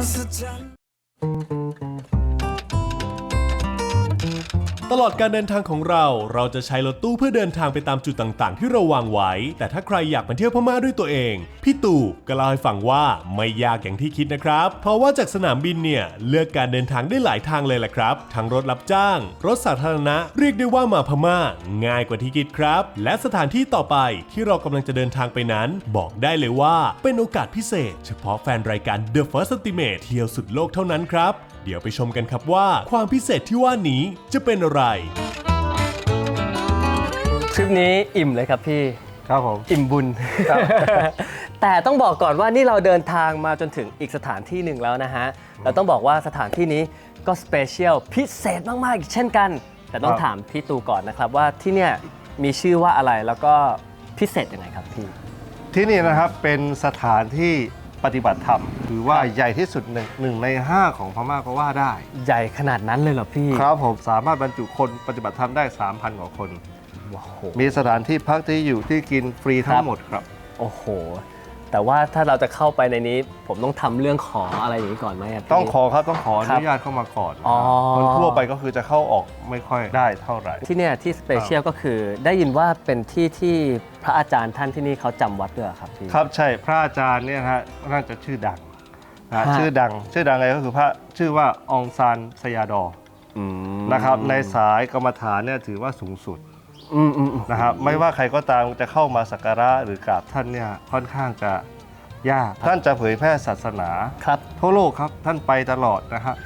หัศจรรย์ ตลอดการเดินทางของเรา เราจะใช้รถตู้เพื่อเดินทางไปตามจุดต่างๆ ที่เราวางไว้ แต่ถ้าใครอยากมาเที่ยวพม่าด้วยตัวเอง พี่ตู่ก็เล่าให้ฟังว่าไม่ยากอย่างที่คิดนะครับ เพราะว่าจากสนามบินเนี่ยเลือกการเดินทางได้หลายทางเลยแหละครับ ทั้งรถรับจ้าง รถสาธารณะ เรียกได้ว่ามาพม่า ง่ายกว่าที่คิดครับ และสถานที่ต่อไปที่เรากำลังจะเดินทางไปนั้น บอกได้เลยว่าเป็นโอกาสพิเศษ เฉพาะแฟนรายการ The First Estimate เที่ยวสุดโลกเท่านั้นครับเดี๋ยวไปชมกันครับว่าความพิเศษที่ว่านี้จะเป็นอะไร ทริปนี้อิ่มเลยครับพี่ ครับผม อิ่มบุญ แต่ต้องบอกก่อนว่านี่เราเดินทางมาจนถึงอีกสถานที่หนึ่งแล้วนะฮะเราต้องบอกว่าสถานที่นี้ก็สเปเชียลพิเศษมากๆอีกเช่นกัน แต่ต้องถามพี่ตูก่อนนะครับว่าที่เนี่ยมีชื่อว่าอะไรแล้วก็พิเศษยังไงครับพี่ ที่นี่นะครับเป็นสถานที่ ปฏิบัติธรรมถือว่าใหญ่ที่สุดหนึ่งหนึ่งในห้าของพม่าก็ว่าได้ ใหญ่ขนาดนั้นเลยเหรอพี่ครับผมสามารถบรรจุคนปฏิบัติธรรมได้ 3,000 กว่าคนว้าวมีสถานที่พักที่อยู่ที่กินฟรีทั้ครังบหมดครับ โอ้โห แต่ว่าถ้าเราจะเข้าไปในนี้ ผมต้องทำเรื่องขออะไรอย่างนี้ก่อนไหมะพี่ ต้องขอครับต้องขออครับนุญาตเข้ามาก่อนอ๋อ คนทั่วไปก็คือจะเข้าออกไม่ค่อยได้เท่าไหร่ ที่เนี่ยที่สเปเชียลก็คือได้ยินว่าเป็นที่ที่พระอาจารย์ท่านที่นี่เขาจำวัดด้วยเหรอครับพี่ ครับใช่พระอาจารย์เนี่ยนะฮะน่าจะชื่อดังนะฮะฮะ ชื่อดัง ชื่อดังอะไรก็คือพระชื่อว่าองซานสยาดออืมนะครับในสายกรรมฐานเนี่ยถือว่าสูงสุด อืมอืมอืมนะครับไม่ว่าใครก็ตามจะเข้ามาสักการะหรือกราบท่านเนี่ยค่อนข้างจะยาก ท่านจะเผยแพร่ศาสนา ครับทั่วโลกครับท่านไปตลอดนะฮะ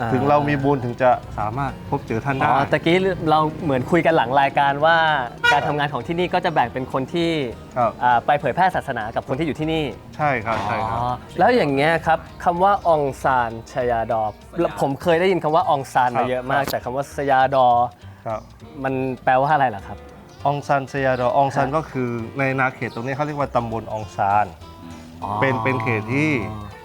อ่าถึงเรามีบุญถึงจะสามารถพบเจอท่านอ๋ได้ อตะกี้เราเหมือนคุยกันหลังรายการว่าการทำงานของที่นี่ก็จะแบ่งเป็นคนที่ครับ อ่าไปเผยแพร่ศาสนากับคนที่อยู่ที่นี่ ใช่ครับใช่ครับ อ๋อแล้วอย่างเงี้ยครับคำว่าองซานชยาดอ ผมเคยได้ยินคำว่าองซานครัมาบเยอะมาก แต่คำว่าสยาดอ ครับ มันแปลว่าอะไรล่ะครับ องซันสยาดอองซันก็คือในนาเขตตรงนี้เขาเรียกว่าตำบลองซานเป็นเป็นเขตที่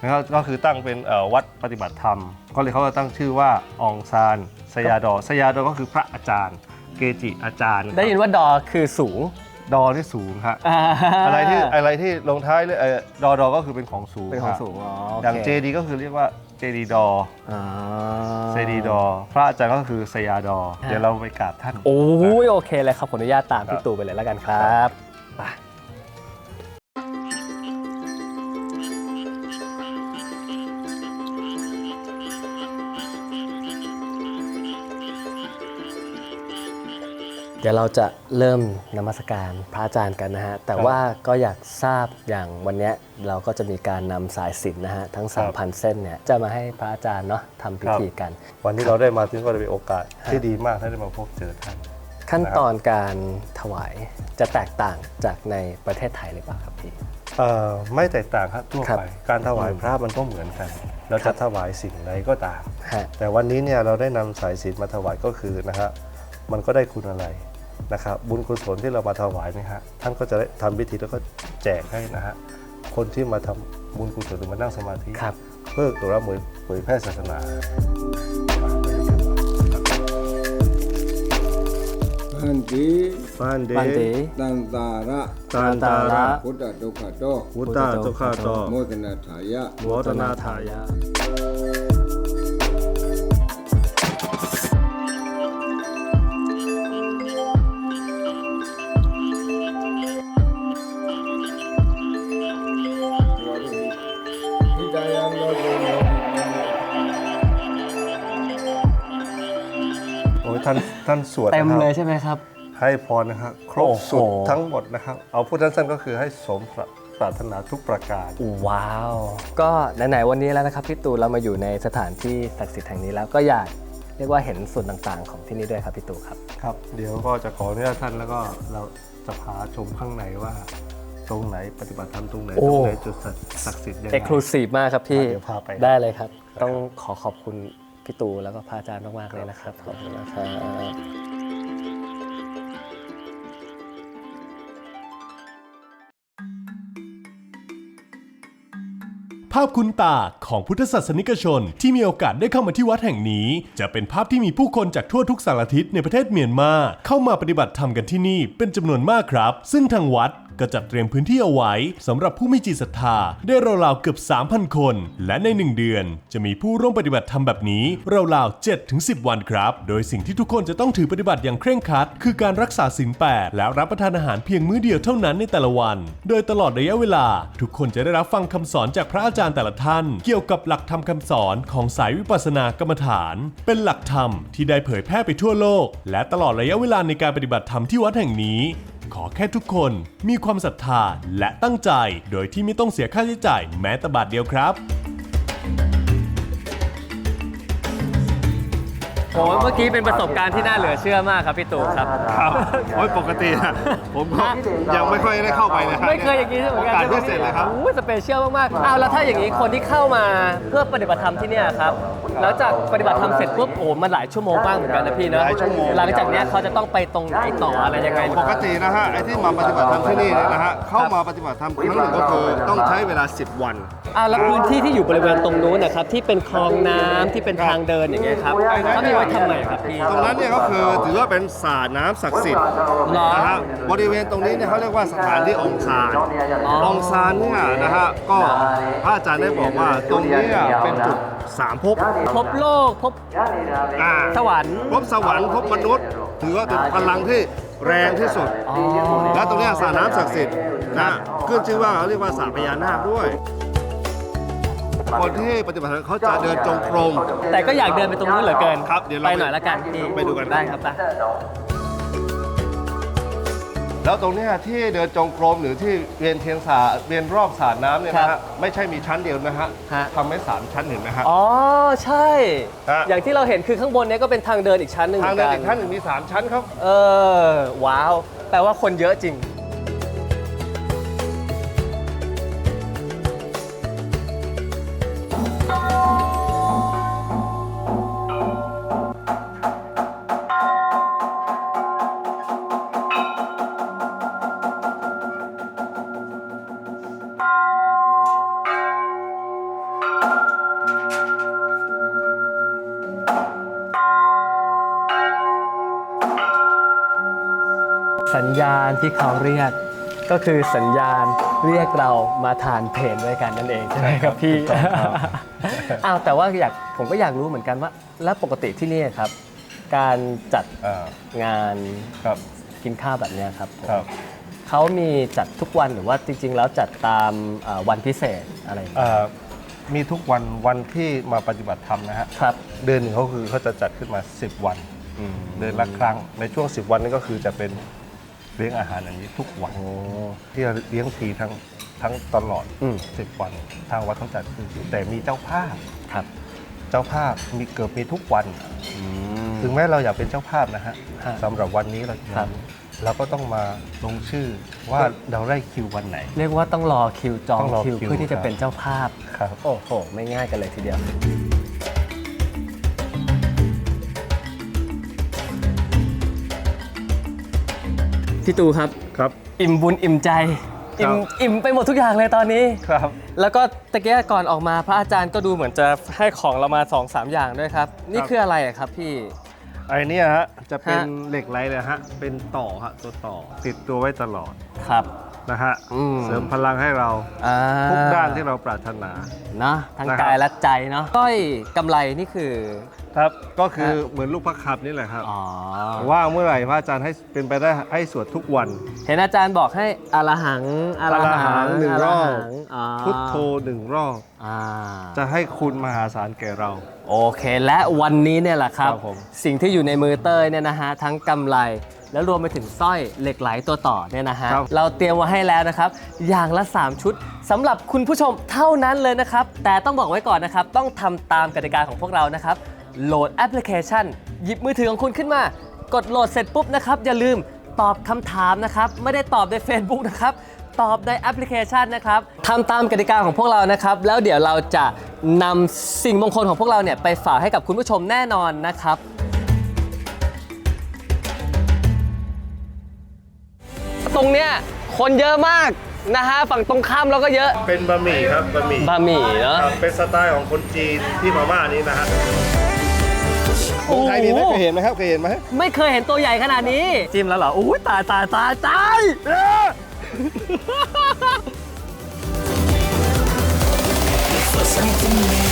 นะครับก็คือตั้งเป็นเอ่อวัดปฏิบัติธรรม ก็เลยเขาจะตั้งชื่อว่าองซานสยาดอสยาดอก็คือพระอาจารย์ เกจิอาจารย์ได้ยินว่าดอคือสูง ดอที่สูงครับอะไรที่อะไรที่ลงท้ายเลยเอ่อดอดอก็คือเป็นของสูงเป็นของครับสูงอ๋อโออย่างเคเจดีก็คือเรียกว่าเจดีดออ่าเจดีดอ พระอาจารย์ก็คือสยาดอ เดี๋ยวเราไปกราบท่าน โอ้ยโอเคเลยครับขออนุญาตตามพี่ตู่ไปเลยแล้วกันครับไป เดี๋ยวเราจะเริ่มนมัสการพระอาจารย์กันนะฮะ แต่ว่าก็อยากทราบอย่างวันเนี้ยเราก็จะมีการนำสายสิญจนนะฮะ ทั้ง 3,000 เส้นเนี่ย จะมาให้พระอาจารย์เนาะทำพิธีกัน วันนี้เราได้มาถึงก็เป็นโอกาสที่ดีมากที่ได้มาพบเจอท่าน ขั้นตอนการถวายจะแตกต่างจากในประเทศไทยหรือเปล่าครับพี่ เอ่อไม่แตกต่างครับทั่วครับไป การถวายพระมันก็เหมือนกัน เราจะถวายสิ่งใดก็ตาม ฮะ แต่วันนี้เนี่ยเราได้นำสายศีลมาถวายก็คือนะฮะมันก็ได้คุณอะไร นะครับบุญกุศลที่เรามาถวายเนี่ยฮะท่านก็จะได้ทำพิธีแล้วก็แจกให้นะฮะคนที่มาทำบุญกุศลหรือมานั่งสมาธิครับ เพื่อตัวเราเหมือนเผยแพร่ศาสนาพันติฟันเดบันเตตันตาระตันตาระพุทธตุขะโตวุตตาตุขาโตโมทนาถายะ วัฒนาทายา อ้ยท่านท่านสวดเต็มนะครับเลยใช่ไหมครับ ให้พรนะครับครบโอ้โหสุดทั้งหมดนะครับ เอาพูดสั้นๆก็คือให้สมปรารถนาทุกประการ ว้าว ก็ไหนๆวันนี้แล้วนะครับพี่ตู่เรามาอยู่ในสถานที่ศักดิ์สิทธิ์แห่งนี้แล้วก็อยากเรียกว่าเห็นส่วนต่างๆ ของที่นี่ด้วยครับพี่ตู่ครับ ครับ เดี๋ยวก็จะขออนุญาตท่านแล้วก็เราจะพาชมข้างในว่าตรงไหนปฏิบัติธรรมตรงไหนโอ้ตรงไหนจุดศักดิ์สิทธิ์ยังไงเอกลูซีฟมากครับพี่ เดี๋ยวพาไป ได้เลยครับ ต้องขอขอบคุณ พี่ตูแล้วก็พระอาจารย์มากๆเลยนะครับ ขอบคุณนะครับภาพคุ้นตาของพุทธศาสนิกชน ที่มีโอกาสได้เข้ามาที่วัดแห่งนี้ จะเป็นภาพที่มีผู้คนจากทั่วทุกสารทิศในประเทศเมียนมา เข้ามาปฏิบัติธรรมกันที่นี่เป็นจำนวนมากครับ ซึ่งทางวัด ก็จัดเตรียมพื้นที่เอาไว้สำหรับผู้มีจิตศรัทธาได้ราวๆเกือบ 3,000 คน และใน 1 เดือน จะมีผู้ร่วมปฏิบัติธรรมแบบนี้ราวๆ7ถึง10 วันครับ โดยสิ่งที่ทุกคนจะต้องถือปฏิบัติอย่างเคร่งครัด คือการรักษาศีลแปดแล้วรับประทานอาหารเพียงมื้อเดียวเท่านั้นในแต่ละวัน โดยตลอดระยะเวลา ทุกคนจะได้รับฟังคำสอนจากพระอาจารย์แต่ละท่าน เกี่ยวกับหลักธรรมคำสอนของสายวิปัสสนากรรมฐาน เป็นหลักธรรมที่ได้เผยแพร่ไปทั่วโลก และตลอดระยะเวลาในการปฏิบัติธรรมที่วัดแห่งนี้ ขอแค่ทุกคนมีความศรัทธาและตั้งใจ โดยที่ไม่ต้องเสียค่าใช้จ่ายแม้แต่บาทเดียวครับ โอ้เมื่อกี้เป็นประสบการณ์ที่น่าเหลือเชื่อมากครับพี่ตู่ครับ ครับโอ้ยปกตินะผมก็ยังไม่ค่อยได้เข้าไปนะรับไม่เคยอย่างนี้เหมือนกันโอกาสพิเศษเลยครับ โอ้ยสเปเชียลมากๆอ้าวแล้วถ้าอย่างนี้คนที่เข้ามาเพื่อปฏิบัติธรรมที่เนี่ยครับ แล้วจากปฏิบัติธรรมเสร็จปุ๊บโอ้มันหลายชั่วโมงมากเหมือนกันนะพี่เนอะหลายชั่วโมง หลังจากเนี้ยเขาจะต้องไปตรงไหนต่ออะไรยังไงปกตินะฮะไอ้ที่มาปฏิบัติธรรมที่นี่เนี่ยนะฮะเข้ามาปฏิบัติธรรมครั้งหนึ่งก็คือต้องใช้เวลา 10 วันอ้าวแล้วพื้นที่ที่อยู่บริเวณตรงนู้นนะครับที่เป็นคลองน้ำที่เป็นทางเดินอย่างเงี้ยครับเขามีไว้ทำไมครับพี่ ตรงนั้นเนี่ยก็คือถือว่าเป็นสระน้ำศักดิ์สิทธิ์เหรอ นะฮะบริเวณตรงนี้เนี่ยเขาเรียกว่าสถานที่องซานอ๋อองซานเนี่ยนะฮะก็พระอาจารย์ได้บอกว่าตรงเนี้เป็นจุดสามภพพบโลกพบอ่าสวรรค์ภพสวรรค์ภพมนุษย์ถือว่าเป็นพลังที่แรงที่สุด อ๋อและตรงเนี้ยสระน้ำศักดิ์สิทธิ์นะขึ้นชื่อว่าเขาเรียกว่าสระพญานาคด้วย คนที่ปฏิบัติธรรมเขาจะเดินจงกรม แต่ก็อยากเดินไปตรงนู้นเหลือเกินครับเดี๋ยวเราไปหน่อยละกันพี่ไปดูกัน ได้ครับไป แล้วตรงเนี้ยที่เดินจงกรมหรือที่เวียนเทียนสาเวียนรอบสระน้ำเนี่ยนะฮะไม่ใช่มีชั้นเดียวนะฮะฮะ ทำให้สามชั้นเห็นไหมฮะ อ๋อใช่ ฮะ อย่างที่เราเห็นคือข้างบนเนี้ยก็เป็นทางเดินอีกชั้นหนึ่งทางเดินหมือีกชั้นหนึ่งมีสามชั้นครับ เออว้าว แปลว่าคนเยอะจริง สัญญาณที่เขาเรียก ก็คือสัญญาณเรียกเรามาทานเพลนด้วยกันนั่นเองใช่ไหมครับพี่ถูกต้องครับ อ้าวแต่ว่าอยากผมก็อยากรู้เหมือนกันว่า แล้วปกติที่นี่ครับ การจัดอ่างานครับกินข้าวแบบเนี้ยครับผมครับเขามีจัดทุกวันหรือว่าจริง ๆ แล้วจัดตามเอ่อวันพิเศษอะไรอย่างเงี้ยเอ่อมีทุกวันวันที่มาปฏิบัติธรรมนะฮะครับ เดือนหนึ่งเขาคือเขาจะจัดขึ้นมา 10 วัน เดือนละครั้งในช่วง 10 วันนี้ก็คือจะเป็น เลี้ยงอาหารอย่างนี้ทุกวันโอ้ที่เราเลี้ยงฟรีทั้งทั้งตลอดอืม10วัน ทางวัดเขาจัดคือแต่มีเจ้าภาพ ครับเจ้าภาพมีเกือบมีทุกวัน อืม ถึงแม้เราอยากเป็นเจ้าภาพนะฮะฮะสำหรับวันนี้เราครับ เราก็ต้องมาลงชื่อว่าเราได้คิววันไหน เรียกว่าต้องรอคิวจองต้องรอคิวคิวเพื่อที่ครัจะบเป็นเจ้าภาพ ครับ โอ้โห ไม่ง่ายกันเลยทีเดียว พี่ตูครับ ครับ อิ่มบุญอิ่มใจ อิ่มครับอิ่มไปหมดทุกอย่างเลยตอนนี้ ครับ แล้วก็ตะเกียก่อนออกมาพระอาจารย์ก็ดูเหมือนจะให้ของเรามา2อสามอย่างด้วยครับ นี่ครับคืออะไรอะครับพี่ไอ้เนี่ยฮะจะเป็นฮะเหล็กไหลเลยฮะเป็นต่อฮะตัวต่อติดตัวไว้ตลอดครับ นะฮะอืม เสริมพลังให้เราอ่าทุกด้านที่เราปรารถนา เนาะทั้งนะครับ กายและใจเนาะก้อยกำไรนี่คือ ครับก็คือเหมือนลูกพระคำนี่แหละครับอ๋อ ว่าเมื่อไหร่พระอาจารย์ให้เป็นไปได้ให้สวดทุกวัน เห็นอาจารย์บอกให้อรหังอรอรหังหนึ่งรอบ หังอ๋อพุทโธหนึ่งรอบอ่าจะให้คุณมหาศาลแก่เรา โอเคและวันนี้เนี่ยแหละครับ ครับผม สิ่งที่อยู่ในมือเต้ยเนี่ยนะฮะทั้งกำไร แล้วรวมไปถึงสร้อยเหล็กไหลตัวต่อเนี่ยนะฮะครับ เราเตรียมไว้ให้แล้วนะครับ อย่างละ 3 ชุดสำหรับคุณผู้ชมเท่านั้นเลยนะครับ แต่ต้องบอกไว้ก่อนนะครับ ต้องทำตามกติกาของพวกเรานะครับ โหลดแอปพลิเคชัน หยิบมือถือของคุณขึ้นมา กดโหลดเสร็จปุ๊บนะครับ อย่าลืมตอบคำถามนะครับ ไม่ได้ตอบใน Facebook นะครับ ตอบในแอปพลิเคชันนะครับทำตามกติกาของพวกเรานะครับ แล้วเดี๋ยวเราจะนำสิ่งมงคลของพวกเราเนี่ยไปฝากให้กับคุณผู้ชมแน่นอนนะครับ งเนี้ยคนเยอะมากนะฮะฝั่งตรงข้ามเราก็เยอะเป็นบะหมี่ครับบะหมี่บะหมี่เนาะครับเป็นสไตล์ของคนจีนที่พม่านี่นะฮะเมืองไทยมีไหมโอ้โหเคยเห็นไหมครับเคยเห็นไหมไม่เคยเห็นตัวใหญ่ขนาดนี้ จิ้มแล้วเหรออุ้ยตายตายตายตายเออ For something new